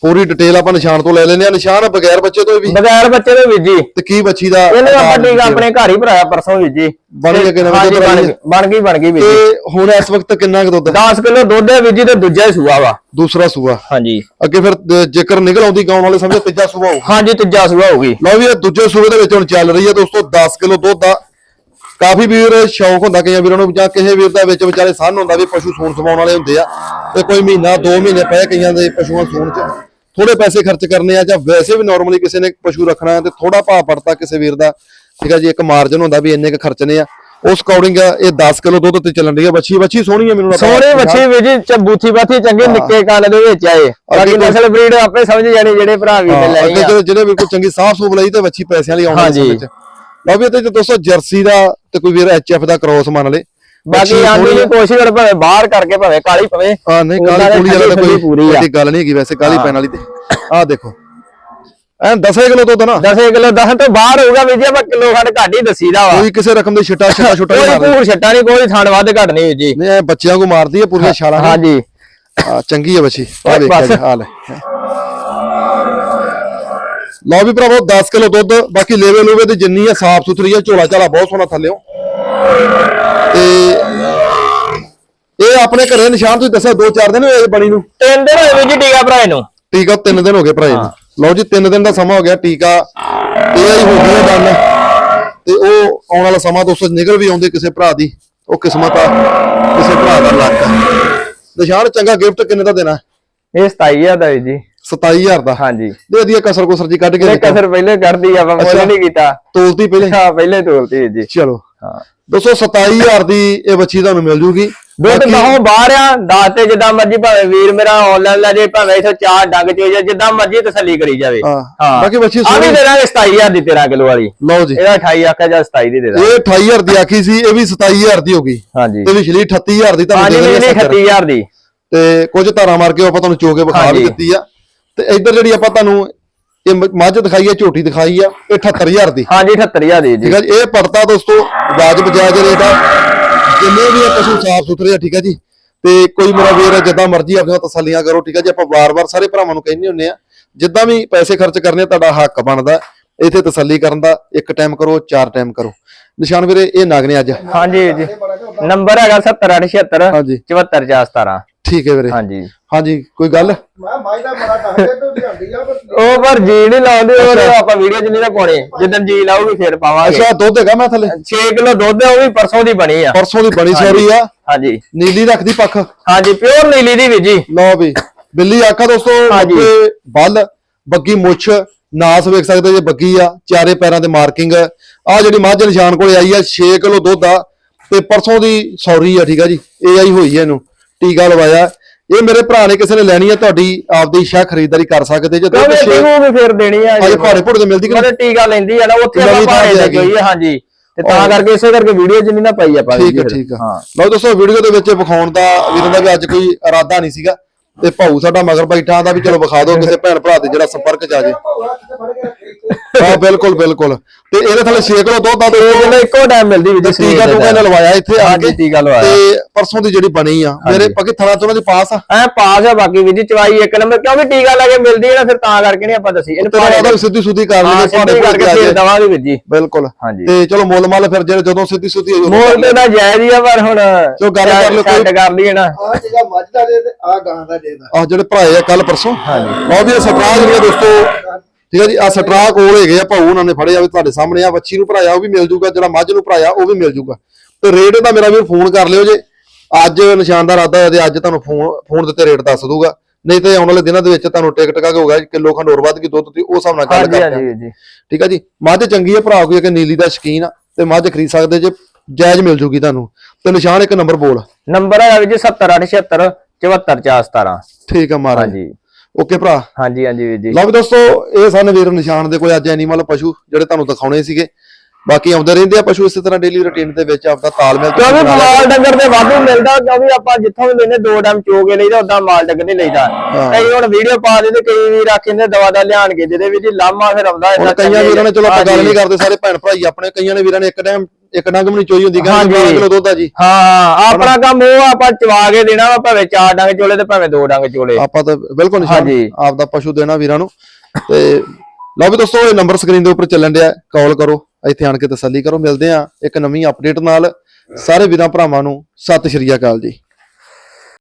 ਪੂਰੀ ਡਿਟੇਲ ਆਪਾਂ ਨਿਸ਼ਾਨ ਤੋਂ ਲੈ ਲੈਨੇ ਆ ਨਿਸ਼ਾਨ ਬਗੈਰ ਬੱਚੇ ਤੋਂ ਵੀ। ਬਗੈਰ ਬੱਚੇ ਵੀਰ ਜੀ। ਤੇ ਕੀ ਬੱਚੀ ਦਾ ਇਹਨੇ ਆਪਾਂ ਟੀਕਾ? ਆਪਣੇ ਘਰ ਹੀ ਭਰਾਇਆ ਪਰਸੋਂ ਜੀ। ਬਣ ਹਾਂਜੀ, ਦੁੱਧ? ਬਣ? ਗਈ ਬਣ ਗਈ ਜੀ। ਤੇ ਹੁਣ ਇਸ ਵਕਤ ਕਿੰਨਾ ਕੁ ਦੁੱਧ 10 ਕਿਲੋ ਦੁੱਧ ਹੈ ਜੀ ਤੇ ਦੂਜਾ ਹੀ ਸੂਆ ਵਾ। ਦੂਸਰਾ ਸੂਆ। ਹਾਂਜੀ। ਅੱਗੇ ਫਿਰ ਜੇਕਰ ਨਿਕਲ ਆਉਂਦੀ ਗਾਉਣ ਵਾਲੇ ਸਮਝੋ ਤੀਜਾ ਸੂਆ ਹੋਊ। ਹਾਂਜੀ ਤੀਜਾ ਸੂਆ ਹੋਊਗੀ। ਲਓ ਵੀ ਇਹ ਦੂਜੇ ਸੂਬੇ ਦੇ ਵਿੱਚ ਹੁਣ ਚੱਲ ਰਹੀ ਹੈ ਦੋਸਤੋ 10 ਕਿਲੋ ਦੁੱਧ ਦਾ ਕਾਫੀ ਵੀਰ ਸ਼ੌਂਕ ਹੁੰਦਾ ਕਈਆਂ ਵੀਰਾਂ ਨੂੰ ਜਾਂ ਕਿਸੇ ਵੀਰ ਦਾ ਵਿੱਚ ਵਿਚਾਰੇ ਸੰਨ ਹੁੰਦਾ ਵੀ ਪਸ਼ੂ ਸੂਣ ਸਵਾਉਣ ਵਾਲੇ ਹੁੰਦੇ ਆ। ਤੇ ਕੋਈ ਮਹੀਨਾ 2 ਮਹੀਨੇ ਪਏ ਕਈਆਂ ਦੇ ਪਸ਼ੂਆਂ ਸੂਣ ਚ। ਥੋੜੇ ਪੈਸੇ ਖਰਚ ਕਰਨੇ ਆ ਜਾਂ ਵੈਸੇ ਵੀ ਨਾਰਮਲੀ ਕਿਸੇ ਨੇ ਪਸ਼ੂ ਰੱਖਣਾ ਹੈ ਤੇ ਥੋੜਾ ਭਾਅ ਪੜਤਾ ਕਿਸੇ ਵੀਰ ਦਾ ਠੀਕ ਆ ਜੀ ਇੱਕ ਮਾਰਜਨ ਹੁੰਦਾ ਵੀ ਇੰਨੇ ਕ ਖਰਚਨੇ ਆ। ਉਸ ਅਕੋਰਡਿੰਗ ਇਹ 10 ਕਿਲੋ ਦੁੱਧ ਤੇ ਚੱਲਣ ਰਹੀ ਹੈ ਬੱਚੀ ਬੱਚੀ ਸੋਹਣੀ ਹੈ ਮੈਨੂੰ ਲੱਗਦਾ। ਸੋਹਣੇ ਬੱਚੇ ਵੀਰ ਜੀ ਚਬੂਥੀ ਬਾਥੀ ਚੰਗੇ ਨਿੱਕੇ ਕੰਨ ਦੇ ਵਿੱਚ ਆਏ। ਬਾਕੀ ਨਸਲ ਬਰੀਡ ਆਪੇ ਸਮਝ ਜਾਣੀ ਜਿਹੜੇ ਭਰਾ ਵੀ ਹਾਂ, ਲੈ ਅੱਗੇ ਆ। ਜਿਹੜੇ ਬਿਲਕੁਲ ਚੰਗੀ ਸਾਫ਼ ਸੂਬ ਲਈ ਤੇ ਬੱਚੀ ਪੈਸਿਆਂ ਲਈ ਆਉਣ ਵਾਲੇ ਹਾਂਜੀ। ਸਮੇਂ ਚ। ਲਓ ਵੀ ਤੇ ਦੋਸਤੋ ਜਰਸੀ ਦਾ ਤੇ ਕੋਈ ਵੀਰ ਐਚਐਫ ਦਾ ਕ੍ਰੋਸ ਮੰਨ ਲੇ। ਬਾਕੀ ਆਂਦੀ ਦੀ ਕੋਸ਼ਿਸ਼ ਕਰ ਭਾਵੇਂ ਬਾਹਰ ਕਰਕੇ ਭਾਵੇਂ ਕਾਲੀ ਪਵੇ। ਆ ਨਹੀਂ ਕਾਲੀ ਕੁੜੀ ਵਾਲਾ ਤਾਂ ਕੋਈ ਪੂਰੀ ਆ। ਐਡੀ ਗੱਲ ਨਹੀਂ ਹੈਗੀ ਵੈਸੇ ਕਾਲੀ ਪੈਣ ਵਾਲੀ ਤੇ। ਆਹ ਦੇਖੋ। ਐਂ 10 ਕਿਲੋ ਦੁੱਧ ਨਾ। 10 ਕਿਲੋ 10 ਤੋਂ ਬਾਹਰ ਹੋਊਗਾ ਵੀਰ ਜੀ ਆਪਾਂ ਕਿਲੋ ਖੰਡ ਘੱਟ ਹੀ ਦਸੀਦਾ ਵਾ। ਕੋਈ ਕਿਸੇ ਰਕਮ ਦੇ ਛਿੱਟਾ ਛਿੱਟਾ <laughs> ਛੁੱਟਾ ਨਹੀਂ ਕੋਈ ਭੂਰ ਛੱਟਾ ਨਹੀਂ ਕੋਈ ਥਾਣ ਵੱਧ ਘੱਟ ਨਹੀਂ ਜੀ। ਨਹੀਂ ਐ ਬੱਚਿਆਂ ਕੋ ਮਾਰਦੀ ਹੈ ਪੂਰੀਆਂ ਛਾਲਾਂ। ਹਾਂਜੀ। ਆ ਚੰਗੀ ਹੈ ਬੱਚੀ। ਆ ਜੀ ਹਾਲ ਹੈ ਲਓ ਵੀ ਭਰਾਵੋ 10 ਕਿਲੋ ਦੁੱਧ ਬਾਕੀ ਲੇਵੇ ਲੂਵੇ ਦੀ ਜਿੰਨੀ ਹੈ ਸਾਫ਼ ਸੁਥਰੀ ਹੈ ਝੋਲਾ ਝਾਲਾ ਬਹੁਤ ਸੋਹਣਾ ਥੱਲਿਓ। ਤੇ ਇਹ ਆਪਣੇ ਘਰੇ ਨਿਸ਼ਾਨ ਤੁਸੀਂ ਦੱਸਿਆ 2-4 ਦਿਨ ਹੋਏ ਬਣੀ ਨੂੰ? ਤਿੰਨ ਦਿਨ ਹੋਏ ਜੀ ਟੀਕਾ ਭਰਾਏ ਨੂੰ। ਟੀਕਾ 3 ਦਿਨ ਹੋ ਗਏ ਭਰਾਏ ਨੂੰ। ਲਓ ਜੀ 3 ਦਿਨ ਦਾ ਸਮਾਂ ਹੋ ਗਿਆ ਟੀਕਾ। ਇਹ ਹੋ ਹੈ ਡਨ ਤੇ ਉਹ ਆਉਣ ਵਾਲਾ ਸਮਾਂ ਦੋਸਤੋ ਨਿਕਲ ਵੀ ਆਉਂਦੇ ਕਿਸੇ ਭਰਾ ਦੀ। ਉਹ ਕਿਸਮਤ ਆ ਕਿਸੇ ਭਰਾ ਦਾ ਲੱਕ ਆ। ਨਿਸ਼ਾਨ ਚੰਗਾ ਗਿਫਟ ਕਿੰਨੇ ਦਾ ਦੇਣਾ? ਇਹ 27000 ਦਾ ਜੀ। 27000 ਦਾ? ਹਾਂਜੀ। ਦੇ ਦੀਏ ਕਸਰ ਕੁਸਰ ਜੀ ਕੱਢ ਕੇ। ਕਸਰ ਪਹਿਲੇ ਕਰਦੀ ਆਪਾਂ। ਮੁੱਲ ਨਹੀਂ ਕੀਤਾ। ਤੋਲਤੀ ਪਹਿਲੇ? ਹਾਂ ਪਹਿਲੇ ਤੋਲਤੀ ਜੀ। ਚਲੋ। ਹਾਂ ਦੋਸਤੋ 27000 ਦੀ ਇਹ ਬੱਚੀ ਤੁਹਾਨੂੰ ਮਿਲ ਜੂਗੀ। ਦੁੱਧ ਗਾਹੋਂ ਬਾਹਰ ਆ ਦੱਸ ਤੇ ਜਿੱਦਾਂ ਮਰਜ਼ੀ ਭਾਵੇਂ ਵੀਰ ਮੇਰਾ ਆਨਲਾਈਨ ਲੈ ਜੇ ਭਾਵੇਂ ਇਥੋਂ ਚਾਰ ਡੰਗ ਚੋ ਜਾ ਜਿੱਦਾਂ ਮਰਜ਼ੀ ਤਸੱਲੀ ਕਰੀ ਜਾਵੇ। ਹਾਂ। ਬਾਕੀ ਬੱਚੀ ਆ ਵੀ ਸੋਹਣੀ- ਦੇ ਦਾਂਗੇ 27000 ਦੀ 13 ਕਿਲੋ ਵਾਲੀ। ਲਓ ਜੀ। ਇਹਦਾ 28 ਆਖਿਆ ਜਾਂ 27 ਦੀ ਦੇ ਦਾਂਗੇ। ਇਹ 28000 ਦੀ ਆਖੀ ਸੀ ਇਹ ਵੀ 27000 ਦੀ ਹੋ ਗਈ। ਹਾਂਜੀ। ਤੇ ਪਿਛਲੀ 38000 ਦੀ ਤੁਹਾਨੂੰ ਦੇ ਦੇਣੀ ਨਹੀਂ 38000 ਦੀ। ਤੇ ਕੁਝ ਧਾਰਾਂ ਮਾਰ ਕੇ ਆਪਾਂ ਤੁਹਾਨੂੰ ਚੋ ਕੇ ਵਿਖਾ ਵੀ। ਦਿੱਤੀ ਆ। ਤੇ ਇੱਧਰ ਜਿਹੜੀ ਆਪਾਂ ਤੁਹਾਨੂੰ ਇਹ ਮੱਝ ਦਿਖਾਈ ਆ ਝੋਟੀ ਦਿਖਾਈ ਆ ਇਹ 78000 ਦੀ। ਹਾਂਜੀ 78000 ਦੀ ਜੀ। ਠੀਕ ਆ ਜੀ ਇਹ ਪੜਤਾ ਦੋਸਤੋ ਵਾਜਬ ਜਾਇਜ਼ ਰੇਟ ਆ। ਜਿੰਨੇ ਵੀ ਆ ਪਸ਼ੂ ਸਾਫ਼ ਸੁਥਰੇ ਆ ਠੀਕ ਆ ਜੀ। ਤੇ ਕੋਈ ਮੇਰਾ ਵੀਰ ਜਿੱਦਾਂ ਮਰਜ਼ੀ ਆਪਣੀਆਂ ਤਸੱਲੀਆਂ ਕਰੋ ਠੀਕ ਆ ਜੀ। ਆਪਾਂ ਵਾਰ-ਵਾਰ ਸਾਰੇ ਭਰਾਵਾਂ ਨੂੰ ਕਹਿੰਦੇ ਹੁੰਨੇ ਆ ਜਿੱਦਾਂ ਵੀ ਪੈਸੇ ਖਰਚ ਕਰਨੇ ਤੁਹਾਡਾ ਹੱਕ ਬਣਦਾ। ਇੱਥੇ ਤਸੱਲੀ ਕਰਨ ਦਾ ਇੱਕ ਟਾਈਮ ਕਰੋ ਚਾਰ ਟਾਈਮ ਕਰੋ। ਨਿਸ਼ਾਨ ਵੀਰੇ ਇਹ ਨਗ ਨੇ ਅੱਜ। ਹਾਂਜੀ ਜੀ। ਨੰਬਰ ਹੈਗਾ 70876 ਹਾਂਜੀ। 74417 ਠੀਕ ਹੈ ਵੀਰੇ। ਹਾਂਜੀ। ਹਾਂਜੀ ਕੋਈ ਗੱਲ? ਮੈਂ ਮਾਈ ਦਾ ਬੜਾ ਦੱਸਦੇ ਤੋਂ ਲਿਆਂਦੀ ਆ ਪਰ ਉਹ ਪਰ ਜੀ ਨਹੀਂ ਲਾਉਂਦੇ ਉਹ ਆਪਾਂ ਵੀਡੀਓ ਚ ਨਹੀਂ ਨਾ ਪਾਉਣੇ ਜਿੱਦਣ ਜੀ ਲਾਉਗੀ ਫੇਰ ਪਾਵਾਂਗੇ। ਅੱਛਾ ਦੁੱਧ ਹੈਗਾ ਮੈਂ ਥੱਲੇ? 6 ਕਿਲੋ ਦੁੱਧ ਹੈ ਉਹ ਵੀ ਪਰਸੋਂ ਦੀ ਬਣੀ ਆ। ਪਰਸੋਂ ਦੀ ਬਣੀ ਸੌਰੀ ਆ। ਹਾਂਜੀ। ਨੀਲੀ ਰੱਖਦੀ ਪੱਖ। ਹਾਂਜੀ ਪਿਓਰ ਨੀਲੀ ਦੀ ਵੀ ਜੀ। ਲਓ ਵੀ ਬਿੱਲੀ ਆਖਾ ਦੋਸਤੋ ਬੱਲ ਬੱਗੀ ਮੁੱਛ ਨਾਸ ਵੇਖ ਸਕਦੇ ਜੇ ਬੱਗੀ ਆ ਚਾਰੇ ਪੈਰਾਂ ਤੇ ਮਾਰਕਿੰਗ ਆ। ਜਿਹੜੀ ਮੱਝ ਨਿਸ਼ਾਨ ਕੋਲੇ ਆਈ ਆ 6 ਕਿਲੋ ਦੁੱਧ ਆ ਤੇ ਪਰਸੋਂ ਦੀ ਸੌਰੀ ਆ ਠੀਕ ਆ ਜੀ। ਇਹ ਆਈ ਹੋਈ ਆ ਇਹਨੂੰ। ਟੀਕਾ ਲਵਾਇਆ। ਇਹ ਮੇਰੇ ਭਰਾ ਨੇ ਕਿਸੇ ਨੇ ਲੈਣੀ ਆ ਤੁਹਾਡੀ ਆਪਦੀ ਇੱਛਾ ਖਰੀਦਦਾਰੀ ਕਰ ਸਕਦੇ ਜੇ ਛੇ ਟੀਕੂ ਵੀ ਫੇਰ ਦੇਣੀ ਆ ਅਜੇ ਭੁੜੇ ਤੇ ਮਿਲਦੀ ਕਿ ਉਹਦੇ ਟੀਕਾ ਲੈਂਦੀ ਆ ਨਾ ਉੱਥੇ ਆਪਾਂ ਤੇ ਹੈਗੀ। ਗਈ ਹਾਂਜੀ। ਤੇ ਤਾਂ ਕਰਕੇ ਇਸੇ ਕਰਕੇ ਵੀਡੀਓ ਨਹੀਂ ਨਾ ਪਾਈ ਆਪਾਂ ਠੀਕ ਹੈ ਠੀਕ ਹਾਂ। ਲਓ ਦੋਸਤੋ ਵੀਡੀਓ ਦੇ ਵਿੱਚ ਵਿਖਾਉਣ ਦਾ ਵੀਰਾਂ ਦਾ ਵੀ ਅੱਜ ਕੋਈ ਇਰਾਦਾ ਨਹੀਂ ਸੀਗਾ। ਤੇ ਭਾਊ ਸਾਡਾ ਮਗਰ ਬੈਠਾ ਦਾ ਵੀ ਚਲੋ ਵਿਖਾ ਦਿਓ ਕਿਸੇ ਭੈਣ ਭਰਾ ਦੇ ਜਿਹੜਾ ਸੰਪਰਕ ਚ ਆ ਜੇ। ਹਾਂ ਬਿਲਕੁਲ ਬਿਲਕੁਲ। ਤੇ ਇਹਦੇ ਥੱਲੇ 6 ਕਿਲੋ ਦੁੱਧ ਆ ਤੇ ਇੱਕੋ ਟਾਈਮ ਮਿਲਦੀ ਵੀ ਜੀ ਟੀਕਾ ਦੇ ਟੂਕਾ ਇਹਨੇ ਲਵਾਇਆ ਇੱਥੇ ਆ ਹਾਂਜੀ, ਕੇ ਟੀਕਾ ਲਵਾਇਆ। ਤੇ ਪਰਸੋਂ ਦੀ ਜਿਹੜੀ ਬਣੀ ਆ ਮੇਰੇ ਪੱਕੇ ਥਣਾ ਤੋਂ ਉਹਨਾਂ ਦੀ ਪਾਸ ਆ। ਐ ਪਾਸ ਆ ਬਾਕੀ ਵੀ ਜੀ ਚਵਾਈ ਇੱਕ ਨੰਬਰ ਕਿਉਂਕਿ ਟੀਕਾ ਲਾ ਕੇ ਮਿਲਦੀ ਹੈ ਨਾ ਫਿਰ ਤਾਂ ਕਰਕੇ ਨਹੀਂ ਆਪਾਂ ਦੱਸੀ। ਇਹਨੂੰ ਉਹਦਾ ਸਿੱਧੀ ਸੁੱਧੀ ਕਰ ਹਾਂ ਲਈ ਸਿੱਧੀ ਕਰਕੇ ਫਿਰ ਦਵਾਂਗੇ ਵੀਰ ਜੀ। ਬਿਲਕੁਲ। ਹਾਂਜੀ। ਤੇ ਚਲੋ ਮੁੱਲ ਮੱਲ ਫਿਰ ਜਿਹੜੇ ਜਦੋਂ ਸਿੱਧੀ ਸੁੱਧੀ ਹੋਈ ਮੋਲ ਤੇ ਤਾਂ ਜਾਇਜ਼ ਹੀ ਆ ਪਰ ਹੁਣ ਚਲੋ ਗੱਲ ਕਰ ਲਓ ਕੋਈ- ਕਰ ਲਈਏ ਨਾ। ਆ ਜਿਹੜਾ ਮੱਝ ਦਾ ਦੇ ਤੇ ਆ ਗਾਂ ਦਾ ਦੇ ਦਾ। ਆ ਜਿਹੜੇ ਭਰਾਏ ਆ ਕੱਲ ਪਰਸੋਂ। ਬਹੁਤ ਵੀ ਸਟਰਾ ਜਿਹੜੀਆਂ ਦੋਸਤੋ। ਠੀਕ ਹੈ ਜੀ ਆ ਸਟਰਾ ਕੋਲ ਹੈਗੇ ਆ ਭਾਊ ਉਹਨਾਂ ਨੇ ਫੜੇ ਆ ਵੀ ਤੁਹਾਡੇ ਸਾਹਮਣੇ ਆ ਵੱਛੀ ਨੂੰ ਭਰਾਇਆ ਉਹ ਵੀ ਮਿਲ ਜੂਗਾ ਜਿਹੜਾ ਮੱਝ ਨੂੰ ਭਰਾਇਆ ਉਹ ਵੀ ਮਿਲ ਜੂਗਾ। ਤੇ ਰੇਟ ਦਾ ਮੇਰਾ ਵੀਰ ਫੋਨ ਕਰ ਲਿਓ ਜੇ। ਅੱਜ ਨਿਸ਼ਾਨ ਦਾ ਇਰਾਦਾ ਹੈ ਤੇ ਅੱਜ ਤੁਹਾਨੂੰ ਫੋਨ ਫੋਨ ਦੇ ਉੱਤੇ ਰੇਟ ਦੱਸ ਦੂਗਾ ਨਹੀਂ ਤੇ ਆਉਣ ਵਾਲੇ ਦਿਨਾਂ ਦੇ ਵਿੱਚ ਤੁਹਾਨੂੰ ਟਿਕ ਟਕਾ ਕੇ ਹੋਗਾ ਕਿਲੋ ਖੰਡ ਹੋਰ ਵੱਧ ਗਈ ਦੁੱਧ ਦੀ ਉਸ ਹਿਸਾਬ ਨਾਲ ਗੱਲ ਕਰਦੇ ਹਾਂਜੀ ਆ ਜੀ ਠੀਕ ਹੈ ਜੀ ਮੱਝ ਚੰਗੀ ਹੈ ਭਰਾ ਕੋਈ ਕਿ ਨੀਲੀ ਦਾ ਸ਼ਕੀਨ ਆ ਤੇ ਮੱਝ ਖਰੀਦ ਸਕਦੇ ਜੇ ਜਾਇਜ਼ ਮਿਲ ਜੂਗੀ ਤੁਹਾਨੂੰ। ਤੇ ਨਿਸ਼ਾਨ ਇੱਕ ਨੰਬਰ ਬੋਲ। ਨੰਬਰ ਵੀਰ ਜੀ 70876 74417 ਠੀਕ ਆ ਮਹਾਰਾਜ। ਹਾਂਜੀ। ਓਕੇ ਭਰਾ? ਹਾਂਜੀ ਹਾਂਜੀ ਵੀਰ ਜੀ। ਲਓ ਵੀ ਦੋਸਤੋ ਇਹ ਸਨ ਵੀਰ ਨਿਸ਼ਾਨ ਦੇ ਕੋਈ ਅੱਜ ਐਨੀਮਲ ਪਸ਼ੂ ਜਿਹੜੇ ਤੁਹਾਨੂੰ ਦਿਖਾਉਣੇ ਸੀਗੇ। ਬਾਕੀ ਆਉਂਦੇ ਰਹਿੰਦੇ ਆ ਪਸ਼ੂ ਇਸੇ ਤਰ੍ਹਾਂ ਡੇਲੀ ਰੁਟੀਨ ਦੇ ਵਿੱਚ ਆਪਦਾ ਤਾਲਮੇਲ ਕਿਉਂਕਿ ਮਾਲ ਡੰਗਰ ਤੇ ਵਾਧੂ ਮਿਲਦਾ ਕਿਉਂਕਿ ਆਪਾਂ ਜਿੱਥੋਂ ਵੀ ਲੈਨੇ ਦੋ ਟਾਈਮ ਚੋ ਕੇ ਲਈਦਾ ਉਦਾਂ ਮਾਲ ਡੰਗਰ ਨਹੀਂ ਲਈਦਾ। ਕਈ ਹੁਣ ਵੀਡੀਓ ਪਾ ਦਿੰਦੇ ਕਈ ਵੀਰ ਆਖਿੰਦੇ ਦਵਾ ਦਾ ਲਿਆਣ ਕੇ ਜਿਹਦੇ ਵਿੱਚ ਲਾਮਾ ਫਿਰ ਆਉਂਦਾ ਏਦਾਂ ਕਈਆਂ ਵੀਰਾਂ ਨੇ ਚਲੋ ਆਪਾਂ ਗੱਲ। ਨਹੀਂ ਕਰਦੇ ਸਾਰੇ ਭੈਣ ਭਰਾਈ ਆਪਣੇ ਕਈਆਂ ਨੇ ਵੀਰਾਂ ਨੇ ਇੱਕ ਟਾਈਮ ਇੱਕ ਡੰਗ ਵੀ ਨਹੀਂ ਚੋਈ ਹੁੰਦੀ 12 ਕਿਲੋ ਦੁੱਧ ਆ ਜੀ। ਹਾਂ ਆਪਣਾ ਕੰਮ ਉਹ ਆਪਾਂ ਚਵਾ ਕੇ ਦੇਣਾ ਵਾ ਭਾਵੇਂ ਚਾਰ ਡੰਗ ਚੋਲੇ ਤੇ ਭਾਵੇਂ ਦੋ ਡੰਗ ਚੋਲੇ। ਆਪਾਂ ਤਾਂ ਬਿਲਕੁਲ ਨਿਸ਼ਾਨ ਹਾਂਜੀ। ਆਪਦਾ ਪਸ਼ੂ ਦੇਣਾ ਵੀਰਾਂ ਨੂੰ। ਤੇ ਲਓ ਵੀ ਦੋਸਤੋ ਇਹ ਨੰਬਰ ਸਕਰੀਨ ਦੇ ਉੱਪਰ ਚੱਲਣ ਡਿਆ ਕਾਲ ਕਰੋ। ਇੱਥੇ ਆਣ ਕੇ ਤਸੱਲੀ ਕਰੋ, ਮਿਲਦੇ ਆ ਇੱਕ ਨਵੀਂ ਅਪਡੇਟ ਨਾਲ। ਸਾਰੇ ਵੀਰਾਂ ਭਰਾਵਾਂ ਨੂੰ ਸਤਿ ਸ਼੍ਰੀ ਅਕਾਲ ਜੀ।